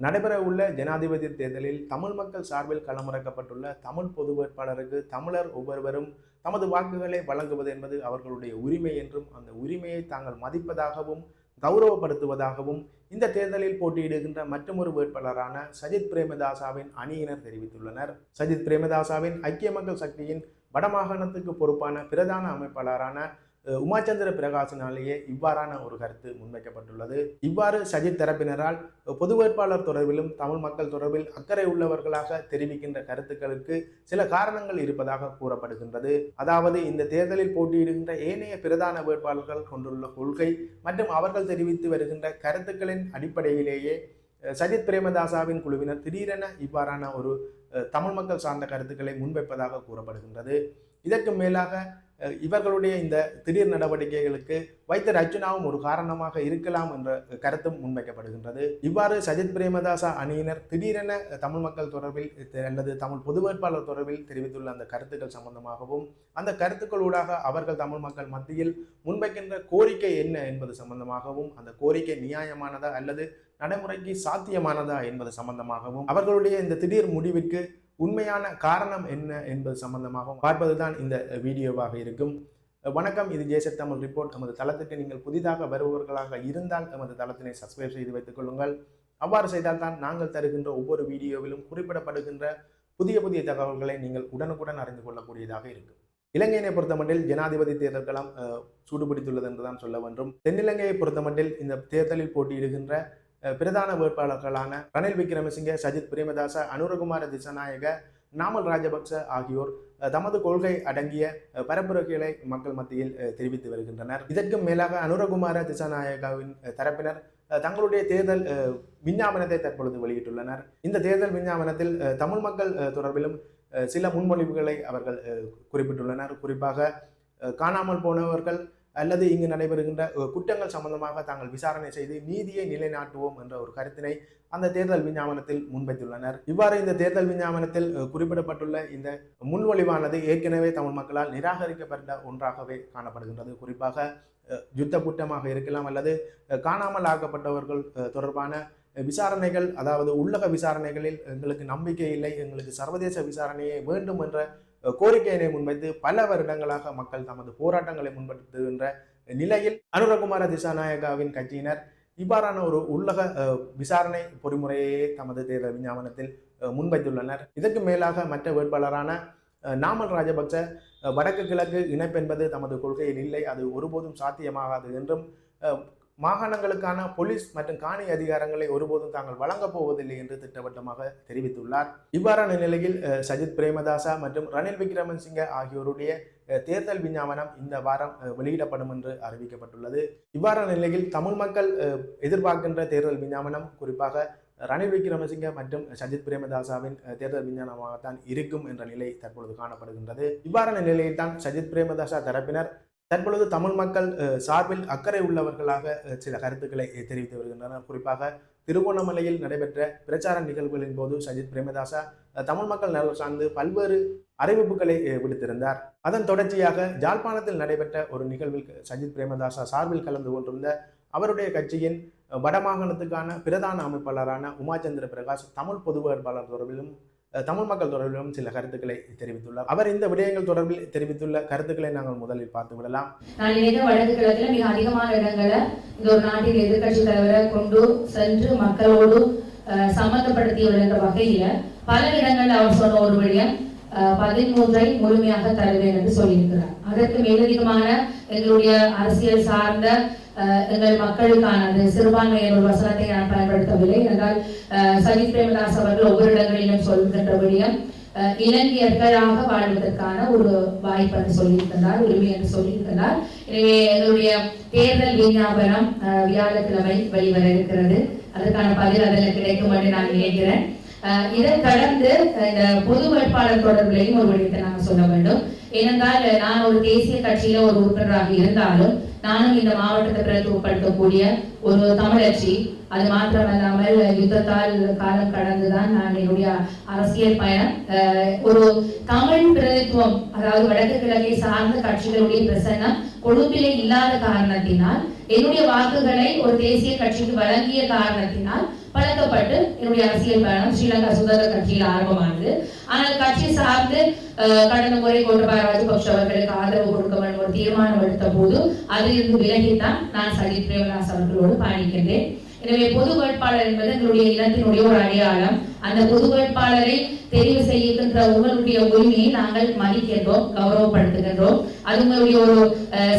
நடைபெற உள்ள ஜனாதிபதி தேர்தலில் தமிழ் மக்கள் சார்பில் களமிறக்கப்பட்டுள்ள தமிழ் பொது வேட்பாளருக்கு தமிழர் ஒவ்வொருவரும் தமது வாக்குகளை வழங்குவது என்பது அவர்களுடைய உரிமை என்றும் அந்த உரிமையை தாங்கள் மதிப்பதாகவும் கௌரவப்படுத்துவதாகவும் இந்த தேர்தலில் போட்டியிடுகின்ற மற்றொரு வேட்பாளரான சஜித் பிரேமதாசாவின் அணியினர் தெரிவித்துள்ளனர். சஜித் பிரேமதாசாவின் ஐக்கிய மக்கள் சக்தியின் வடமாகாணத்துக்கு பொறுப்பான பிரதான அமைப்பாளரான உமாச்சந்திர பிரகாசனாலேயே இவ்வாறான ஒரு கருத்து முன்வைக்கப்பட்டுள்ளது. இவ்வாறு சஜித் தரப்பினரால் பொது வேட்பாளர் தொடர்பிலும் தமிழ் மக்கள் தொடர்பில் அக்கறை உள்ளவர்களாக தெரிவிக்கின்ற கருத்துக்களுக்கு சில காரணங்கள் இருப்பதாக கூறப்படுகின்றது. அதாவது இந்த தேர்தலில் போட்டியிடுகின்ற ஏனைய பிரதான வேட்பாளர்கள் கொண்டுள்ள கொள்கை மற்றும் அவர்கள் தெரிவித்து வருகின்ற கருத்துக்களின் அடிப்படையிலேயே சஜித் பிரேமதாசாவின் குழுவினர் திடீரென இவ்வாறான ஒரு தமிழ் மக்கள் சார்ந்த கருத்துக்களை முன்வைப்பதாக கூறப்படுகின்றது. இதற்கு மேலாக இவர்களுடைய இந்த திடீர் நடவடிக்கைகளுக்கு வைத்தர் அர்ஜுனாவும் ஒரு காரணமாக இருக்கலாம் என்ற கருத்தும் முன்வைக்கப்படுகின்றது. இவ்வாறு சஜித் பிரேமதாசா அணியினர் திடீரென தமிழ் மக்கள் தொடர்பில் அல்லது தமிழ் பொது வேட்பாளர் தொடர்பில் தெரிவித்துள்ள அந்த கருத்துக்கள் சம்பந்தமாகவும் அந்த கருத்துக்களூடாக அவர்கள் தமிழ் மக்கள் மத்தியில் முன்வைக்கின்ற கோரிக்கை என்ன என்பது சம்பந்தமாகவும் அந்த கோரிக்கை நியாயமானதா அல்லது நடைமுறைக்கு சாத்தியமானதா என்பது சம்பந்தமாகவும் அவர்களுடைய இந்த திடீர் முடிவிற்கு உண்மையான காரணம் என்ன என்பது சம்பந்தமாகவும் பார்ப்பதுதான் இந்த வீடியோவாக இருக்கும். வணக்கம் இது ஜேசட் தமிழ் ரிப்போர்ட். நமது தளத்துக்கு நீங்கள் புதிதாக வருபவர்களாக இருந்தால் நமது தளத்தினை சப்ஸ்கிரைப் செய்து வைத்துக் கொள்ளுங்கள். அவ்வாறு செய்தால்தான் நாங்கள் தருகின்ற ஒவ்வொரு வீடியோவிலும் குறிப்பிடப்படுகின்ற புதிய புதிய தகவல்களை நீங்கள் உடனுக்குடன் அறிந்து கொள்ளக்கூடியதாக இருக்கும். இலங்கையினை பொறுத்தமட்டில் ஜனாதிபதி தேர்தல்களம் சூடுபிடித்துள்ளது என்றுதான் சொல்ல வேண்டும். தென்னிலங்கையை பொறுத்தமட்டில் இந்த தேர்தலில் போட்டியிடுகின்ற பிரதான வேட்பாளர்களான ரணில் விக்ரமசிங்க சஜித் பிரேமதாச அனுரகுமார திசநாயக நாமல் ராஜபக்ச ஆகியோர் தமது கொள்கை அடங்கிய பரப்புரைகளை மக்கள் மத்தியில் தெரிவித்து வருகின்றனர். இதற்கு மேலாக அனுரகுமார திசாநாயகாவின் தரப்பினர் தங்களுடைய தேர்தல் விஞ்ஞாபனத்தை தற்பொழுது வெளியிட்டுள்ளனர். இந்த தேர்தல் விஞ்ஞாபனத்தில் தமிழ் மக்கள் தொடர்பிலும் சில முன்மொழிவுகளை அவர்கள் குறிப்பிட்டுள்ளனர். குறிப்பாக காணாமல் போனவர்கள் அல்லது இங்கு நடைபெறுகின்ற குற்றங்கள் சம்பந்தமாக தாங்கள் விசாரணை செய்து நீதியை நிலைநாட்டுவோம் என்ற ஒரு கருத்தினை அந்த தேர்தல் விஞ்ஞாபனத்தில் முன்வைத்துள்ளனர். இவ்வாறு இந்த தேர்தல் விஞ்ஞாபனத்தில் குறிப்பிடப்பட்டுள்ள இந்த முன்மொழிவானது ஏற்கனவே தமிழ் மக்களால் நிராகரிக்கப்பட்ட ஒன்றாகவே காணப்படுகின்றது. குறிப்பாக யுத்த குற்றமாக இருக்கலாம் அல்லது காணாமல் ஆக்கப்பட்டவர்கள் தொடர்பான விசாரணைகள் அதாவது உள்ளக விசாரணைகளில் எங்களுக்கு நம்பிக்கை இல்லை எங்களுக்கு சர்வதேச விசாரணையே வேண்டும் என்ற கோரிக்கையினை முன்வைத்து பல வருடங்களாக மக்கள் தமது போராட்டங்களை முன்படுத்துகின்ற நிலையில் அனுரகுமார திசாநாயகாவின் கட்சியினர் இவ்வாறான ஒரு உள்ளக விசாரணை பொறிமுறையே தமது தேர்தல் விஞ்ஞாபனத்தில் முன்வைத்துள்ளனர். இதற்கு மேலாக மற்ற வேட்பாளரான நாமல் ராஜபக்ச வடக்கு கிழக்கு இணைப்பு என்பது தமது கொள்கையில் இல்லை. அது ஒருபோதும் சாத்தியமாகாது என்றும் மாகாணங்களுக்கான போலீஸ் மற்றும் காணி அதிகாரங்களை ஒருபோதும் தாங்கள் வழங்கப் போவதில்லை என்று திட்டவட்டமாக தெரிவித்துள்ளார். இவ்வாறான நிலையில் சஜித் பிரேமதாசா மற்றும் ரணில் விக்ரமசிங்க ஆகியோருடைய தேர்தல் விஞ்ஞாபனம் இந்த வாரம் வெளியிடப்படும் என்று அறிவிக்கப்பட்டுள்ளது. இவ்வாறான நிலையில் தமிழ் மக்கள் எதிர்பார்க்கின்ற தேர்தல் விஞ்ஞாபனம் குறிப்பாக ரணில் விக்ரமசிங்க மற்றும் சஜித் பிரேமதாசாவின் தேர்தல் விஞ்ஞானமாகத்தான் இருக்கும் என்ற நிலை தற்பொழுது காணப்படுகின்றது. இவ்வாறான நிலையில் தான் சஜித் பிரேமதாசா தரப்பினர் தற்பொழுது தமிழ் மக்கள் சார்பில் அக்கறை உள்ளவர்களாக சில கருத்துக்களை தெரிவித்து வருகின்றனர். குறிப்பாக திருகோணமலையில் நடைபெற்ற பிரச்சார நிகழ்வுகளின் போது சஜித் பிரேமதாசா தமிழ் மக்கள் நலன் சார்ந்து பல்வேறு அறிவிப்புகளை விடுத்திருந்தார். அதன் தொடர்ச்சியாக ஜாழ்ப்பாணத்தில் நடைபெற்ற ஒரு நிகழ்வில் சஜித் பிரேமதாசா சார்பில் கலந்து கொண்டிருந்த அவருடைய கட்சியின் வடமாகாணத்துக்கான பிரதான அமைப்பாளரான உமாச்சந்திர பிரகாஷ் தமிழ் பொது வேட்பாளர் தொடர்பிலும் தமிழ் மக்கள் தொடர்பிலும் சில கருத்துக்களை தெரிவித்துள்ளார். அவர் இந்த விடயங்கள் தொடர்பில் தெரிவித்துள்ள கருத்துக்களை நாங்கள் முதலில் பார்த்து விடலாம். நான் நினைக்கிறேன் வடக்கு கிழக்கில் மிக அதிகமான இடங்களை இந்த ஒரு நாட்டின் எதிர்கட்சி தலைவரை கொண்டு சென்று மக்களோடு அஹ், சம்பந்தப்படுத்தி வருகின்ற வகையில பல இடங்கள்ல அவர் சொன்ன ஒரு விடயம் பதிமூன்றை முழுமையாக தருவேன் என்று சொல்லியிருக்கிறார். அதற்கு மேலதிகமான எங்களுடைய அரசியல் சார்ந்த எங்கள் மக்களுக்கான அந்த ஒரு வசனத்தை நான் பயன்படுத்தவில்லை. என்றால் சஜித் பிரேமதாஸ் அவர்கள் ஒவ்வொரு இடங்களிலும் சொல்கின்ற விடயம் இலங்கையர்களாக வாழ்வதற்கான ஒரு வாய்ப்பு என்று சொல்லியிருக்கிறார் உரிமை என்று சொல்லியிருக்கிறார் எனவே எங்களுடைய தேர்தல் விஞ்ஞாபனம் வியாழக்கிழமை வெளிவர இருக்கிறது. அதற்கான பதில் அதில் கிடைக்கும் என்று நான் நினைக்கிறேன். இதை கடந்து இந்த பொது வேட்பாளர் தொடர்பிலையும் ஒரு விடயத்தை நாங்க சொல்ல வேண்டும். ஏனென்றால் நான் ஒரு தேசிய கட்சியில ஒரு உறுப்பினராக இருந்தாலும் நானும் இந்த மாவட்டத்தை பிரதிநிதிப்படுத்தக்கூடிய ஒரு தமிழச்சி அது மாத்திரமல்லாமல் யுத்தத்தால் காலம் கடந்துதான் நான் என்னுடைய அரசியல் பயணம். ஒரு தமிழ் பிரதித்துவம் அதாவது வடக்கு கிழக்கை சார்ந்த கட்சிகளுடைய பிரசனம் கொழும்பிலே இல்லாத காரணத்தினால் என்னுடைய வாக்குகளை ஒரு தேசிய கட்சிக்கு வழங்கிய காரணத்தினால் பழக்கப்பட்டு என்னுடைய அரசியல் பயணம் ஸ்ரீலங்கா சுதந்திர கட்சியில் ஆரம்பமானது. ஆனால் கட்சி சார்ந்து கடந்த முறை கோட்டபாய ராஜபக்ஷ அவர்களுக்கு ஆதரவு கொடுக்க வேண்டும் ஒரு தீர்மானம் எடுத்த போது அதிலிருந்து விலகித்தான் நான் சஜித் பிரேமதாஸ் அவர்களோடு பயணிக்கின்றேன். எனவே பொது வேட்பாளர் என்பது எங்களுடைய இனத்தினுடைய ஒரு அடையாளம். அந்த பொது வேட்பாளரை தெரிவு செய்கின்ற உங்களுடைய உரிமையை நாங்கள் மதிக்கின்றோம் கௌரவப்படுத்துகின்றோம். அது உங்களுடைய ஒரு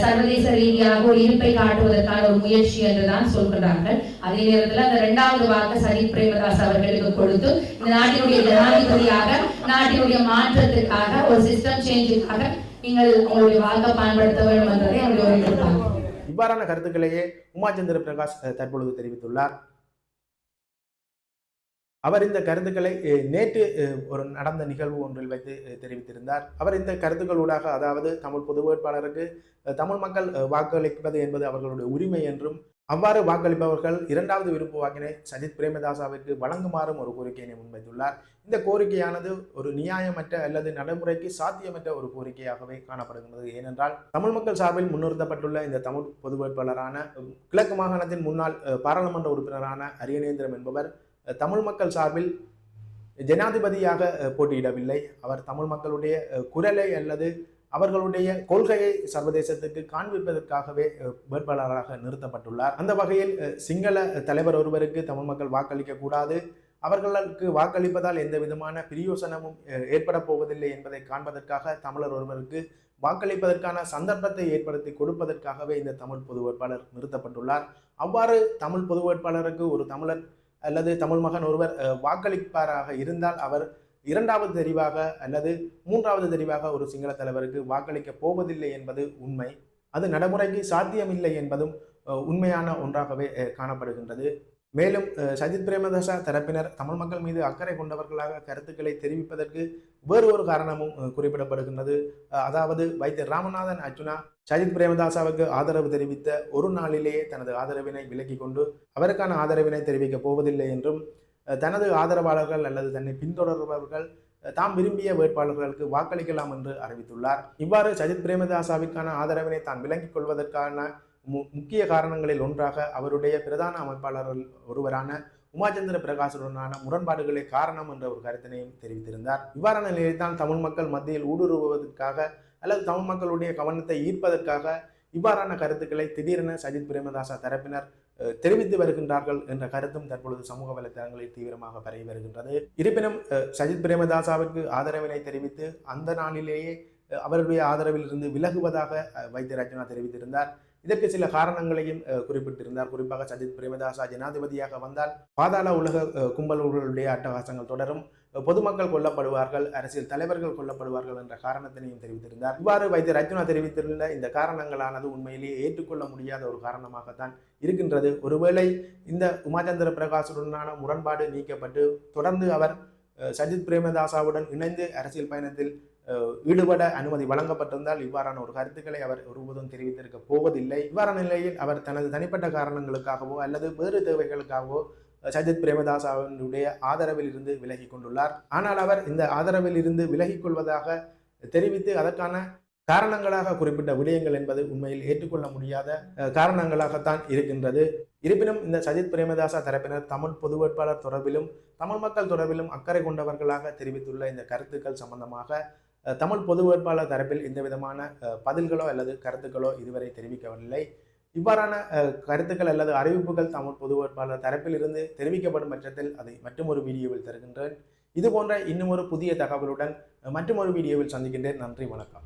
சர்வதேச ரீதியாக ஒரு இருப்பை காட்டுவதற்கான ஒரு முயற்சி என்றுதான் சொல்கிறார்கள். அதே நேரத்தில் அந்த இரண்டாவது வாக்கு சதீப் பிரேமதாஸ் அவர்களுக்கு கொடுத்து இந்த நாட்டினுடைய ஜனாதிபதியாக நாட்டினுடைய மாற்றத்துக்காக ஒரு சிஸ்டம் சேஞ்சுக்காக நீங்கள் உங்களுடைய வாக்கை பயன்படுத்த வேண்டும் என்றதை என்னுடைய இவ்வாறான கருத்துக்களையே உமாச்சந்திர பிரகாஷ் தற்பொழுது தெரிவித்துள்ளார். அவர் இந்த கருத்துக்களை நேற்று ஒரு நடந்த நிகழ்வு ஒன்றில் வைத்து தெரிவித்திருந்தார். அவர் இந்த கருத்துக்களூடாக அதாவது தமிழ் பொது வேட்பாளருக்கு தமிழ் மக்கள் வாக்களிப்பது என்பது அவர்களுடைய உரிமை என்றும் அவ்வாறு வாக்களிப்பவர்கள் இரண்டாவது விருப்பு வாக்கினை சஜித் பிரேமதாசாவிற்கு வழங்குமாறும் ஒரு கோரிக்கையினை முன்வைத்துள்ளார். இந்த கோரிக்கையானது ஒரு நியாயமற்ற அல்லது நடைமுறைக்கு சாத்தியமற்ற ஒரு கோரிக்கையாகவே காணப்படுகின்றது. ஏனென்றால் தமிழ் மக்கள் சார்பில் முன்னிறுத்தப்பட்டுள்ள இந்த தமிழ் பொது வேட்பாளரான கிழக்கு மாகாணத்தின் முன்னாள் பாராளுமன்ற உறுப்பினரான அரியநேந்திரம் என்பவர் தமிழ் மக்கள் சார்பில் ஜனாதிபதியாக போட்டியிடவில்லை. அவர் தமிழ் மக்களுடைய குரலை அல்லது அவர்களுடைய கொள்கையை சர்வதேசத்துக்கு காண்பிப்பதற்காகவே வேட்பாளராக நிறுத்தப்பட்டுள்ளார். அந்த வகையில் சிங்கள தலைவர் ஒருவருக்கு தமிழ் மக்கள் வாக்களிக்க கூடாது. அவர்களுக்கு வாக்களிப்பதால் எந்த விதமான பிரியோசனமும் ஏற்பட போவதில்லை என்பதை காண்பதற்காக தமிழர் ஒருவருக்கு வாக்களிப்பதற்கான சந்தர்ப்பத்தை ஏற்படுத்தி கொடுப்பதற்காகவே இந்த தமிழ் பொது வேட்பாளர் நிறுத்தப்பட்டுள்ளார். அவ்வாறு தமிழ் பொது வேட்பாளருக்கு ஒரு தமிழர் அல்லது தமிழ் மகன் ஒருவர் வாக்களிப்பாராக இருந்தால் அவர் இரண்டாவது தெரிவாக அல்லது மூன்றாவது தெரிவாக ஒரு சிங்கள தலைவருக்கு வாக்களிக்க போவதில்லை என்பது உண்மை. அது நடைமுறைக்கு சாத்தியமில்லை என்பதும் உண்மையான ஒன்றாகவே காணப்படுகின்றது. மேலும் சஜித் பிரேமதாசா தரப்பினர் தமிழ் மக்கள் மீது அக்கறை கொண்டவர்களாக கருத்துக்களை தெரிவிப்பதற்கு வேறு ஒரு காரணமும் குறிப்பிடப்படுகின்றது. அதாவது வைத்தியர் ராமநாதன் அர்ஜுனா சஜித் பிரேமதாசாவுக்கு ஆதரவு தெரிவித்த ஒரு நாளிலேயே தனது ஆதரவினை விலக்கிக் கொண்டு அவருக்கான ஆதரவினை தெரிவிக்கப் போவதில்லை என்றும் தனது ஆதரவாளர்கள் அல்லது தன்னை பின்தொடர்பவர்கள் தாம் விரும்பிய வேட்பாளர்களுக்கு வாக்களிக்கலாம் என்று அறிவித்துள்ளார். இவ்வாறு சஜித் பிரேமதாசாவிற்கான ஆதரவினை தான் விளங்கிக் கொள்வதற்கான முக்கிய காரணங்களில் ஒன்றாக அவருடைய பிரதான அமைப்பாளர்கள் ஒருவரான உமாச்சந்திர பிரகாசுடனான முரண்பாடுகளே காரணம் என்ற ஒரு கருத்தினையும் தெரிவித்திருந்தார். இவ்வாறான நிலையில்தான் தமிழ் மக்கள் மத்தியில் ஊடுருவுவதற்காக அல்லது தமிழ் மக்களுடைய கவனத்தை ஈர்ப்பதற்காக இவ்வாறான கருத்துக்களை திடீரென சஜித் பிரேமதாசா தரப்பினர் தெரிவித்து வருகின்றார்கள் என்ற கருத்தும் தற்பொழுது சமூக வலைத்தளங்களில் தீவிரமாக பரவி வருகின்றது. இருப்பினும் சஜித் பிரேமதாசாவிற்கு ஆதரவினை தெரிவித்து அந்த நாளிலேயே அவருடைய ஆதரவில் இருந்து விலகுவதாக வைத்திய ரச்சனா தெரிவித்திருந்தார். இதற்கு சில காரணங்களையும் குறிப்பிட்டிருந்தார். குறிப்பாக சஜித் பிரேமதாசா ஜனாதிபதியாக வந்தால் பாதாள உலக கும்பலூர்களுடைய கும்பல்களுடைய அட்டகாசங்கள் தொடரும். பொதுமக்கள் கொல்லப்படுவார்கள் அரசியல் தலைவர்கள் கொல்லப்படுவார்கள் என்ற காரணத்தினையும் தெரிவித்திருந்தார். இவ்வாறு வைத்திய ரச்சனா தெரிவித்திருந்த இந்த காரணங்களானது உண்மையிலேயே ஏற்றுக்கொள்ள முடியாத ஒரு காரணமாகத்தான் இருக்கின்றது. ஒருவேளை இந்த உமாச்சந்திர பிரகாசுடனான முரண்பாடு நீக்கப்பட்டு தொடர்ந்து அவர் சஜித் பிரேமதாசாவுடன் இணைந்து அரசியல் பயணத்தில் ஈடுபட அனுமதி வழங்கப்பட்டிருந்தால் இவ்வாறான ஒரு கருத்துக்களை அவர் ஒருபோதும் தெரிவித்திருக்க போவதில்லை. இவ்வாறான நிலையில் அவர் தனது தனிப்பட்ட காரணங்களுக்காகவோ அல்லது வேறு தேவைகளுக்காகவோ சஜித் சஜித் பிரேமதாசாவினுடைய ஆதரவில் இருந்து விலகி கொண்டுள்ளார். ஆனால் அவர் இந்த ஆதரவில் இருந்து விலகிக் கொள்வதாக தெரிவித்து அதற்கான காரணங்களாக குறிப்பிட்ட விடயங்கள் என்பது உண்மையில் ஏற்றுக்கொள்ள முடியாத காரணங்களாகத்தான் இருக்கின்றது. இருப்பினும் இந்த சஜித் பிரேமதாசா தரப்பினர் தமிழ் பொது வேட்பாளர் தொடர்பிலும் தமிழ் மக்கள் தொடர்பிலும் அக்கறை கொண்டவர்களாக தெரிவித்துள்ள இந்த கருத்துக்கள் சம்பந்தமாக தமிழ் பொது வேட்பாளர் தரப்பில் எந்த விதமான பதில்களோ அல்லது கருத்துக்களோ இதுவரை தெரிவிக்கவில்லை. இவ்வாறான கருத்துக்கள் அல்லது அறிவிப்புகள் தமிழ் பொது வேட்பாளர் தரப்பில் இருந்து தெரிவிக்கப்படும் பட்சத்தில் அதை மற்றும் ஒரு வீடியோவில் தருகின்றேன். இது போன்ற இன்னும் ஒரு புதிய தகவலுடன் மற்றும் ஒரு வீடியோவில் சந்திக்கின்றேன். நன்றி வணக்கம்.